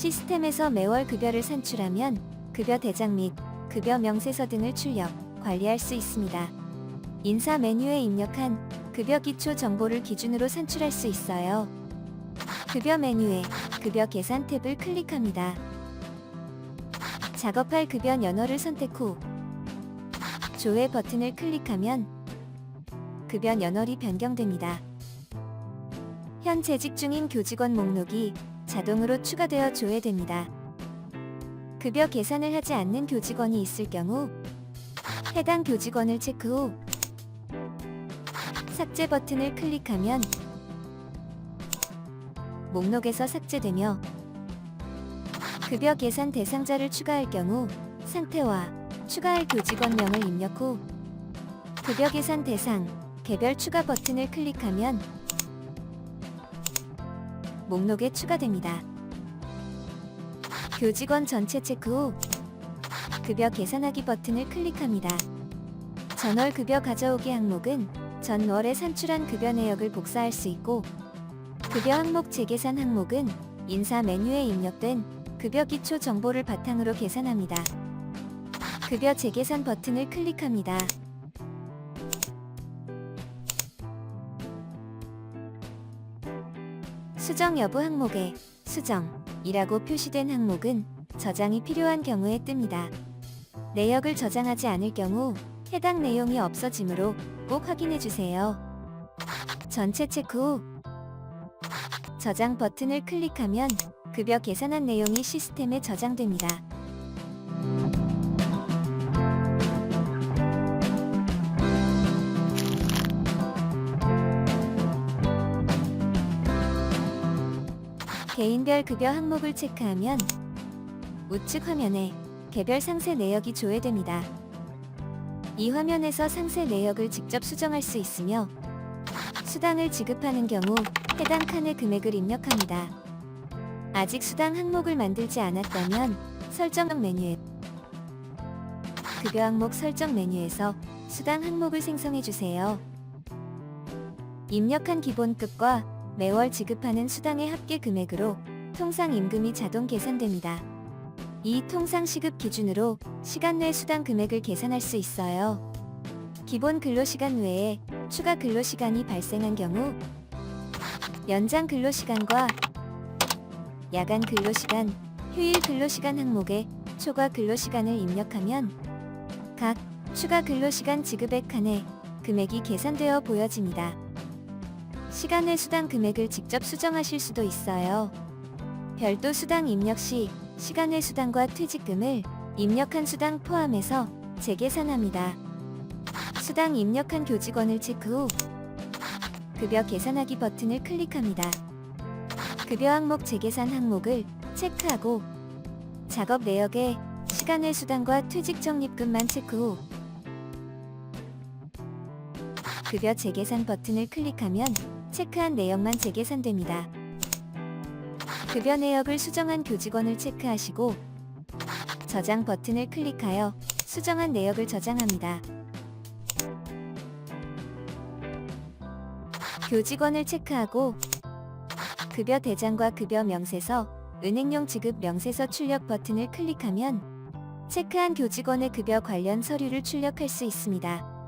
시스템에서 매월 급여를 산출하면 급여 대장 및 급여 명세서 등을 출력, 관리할 수 있습니다. 인사 메뉴에 입력한 급여 기초 정보를 기준으로 산출할 수 있어요. 급여 메뉴에 급여 계산 탭을 클릭합니다. 작업할 급여 연어를 선택 후 조회 버튼을 클릭하면 급여 연월이 변경됩니다. 현 재직 중인 교직원 목록이 자동으로 추가되어 조회됩니다. 급여 계산을 하지 않는 교직원이 있을 경우 해당 교직원을 체크 후 삭제 버튼을 클릭하면 목록에서 삭제되며 급여 계산 대상자를 추가할 경우 상태와 추가할 교직원명을 입력 후 급여 계산 대상 개별 추가 버튼을 클릭하면 목록에 추가됩니다. 교직원 전체 체크 후 급여 계산하기 버튼을 클릭합니다. 전월 급여 가져오기 항목은 전월에 산출한 급여 내역을 복사할 수 있고 급여 항목 재계산 항목은 인사 메뉴에 입력된 급여 기초 정보를 바탕으로 계산합니다. 급여 재계산 버튼을 클릭합니다. 수정 여부 항목에 수정이라고 표시된 항목은 저장이 필요한 경우에 뜹니다. 내역을 저장하지 않을 경우 해당 내용이 없어지므로 꼭 확인해 주세요. 전체 체크 후 저장 버튼을 클릭하면 급여 계산한 내용이 시스템에 저장됩니다. 개인별 급여 항목을 체크하면 우측 화면에 개별 상세 내역이 조회됩니다. 이 화면에서 상세 내역을 직접 수정할 수 있으며 수당을 지급하는 경우 해당 칸의 금액을 입력합니다. 아직 수당 항목을 만들지 않았다면 설정 메뉴에 급여 항목 설정 메뉴에서 수당 항목을 생성해 주세요. 입력한 기본급과 매월 지급하는 수당의 합계 금액으로 통상 임금이 자동 계산됩니다. 이 통상 시급 기준으로 시간 내 수당 금액을 계산할 수 있어요. 기본 근로시간 외에 추가 근로시간이 발생한 경우 연장 근로시간과 야간 근로시간, 휴일 근로시간 항목에 초과 근로시간을 입력하면 각 추가 근로시간 지급액 칸에 금액이 계산되어 보여집니다. 시간 외 수당 금액을 직접 수정하실 수도 있어요. 별도 수당 입력 시 시간 외 수당과 퇴직금을 입력한 수당 포함해서 재계산합니다. 수당 입력한 교직원을 체크 후 급여 계산하기 버튼을 클릭합니다. 급여 항목 재계산 항목을 체크하고 작업 내역에 시간 외 수당과 퇴직 적립금만 체크 후 급여 재계산 버튼을 클릭하면 체크한 내역만 재계산됩니다. 급여 내역을 수정한 교직원을 체크하시고 저장 버튼을 클릭하여 수정한 내역을 저장합니다. 교직원을 체크하고 급여 대장과 급여 명세서, 은행용 지급 명세서 출력 버튼을 클릭하면 체크한 교직원의 급여 관련 서류를 출력할 수 있습니다.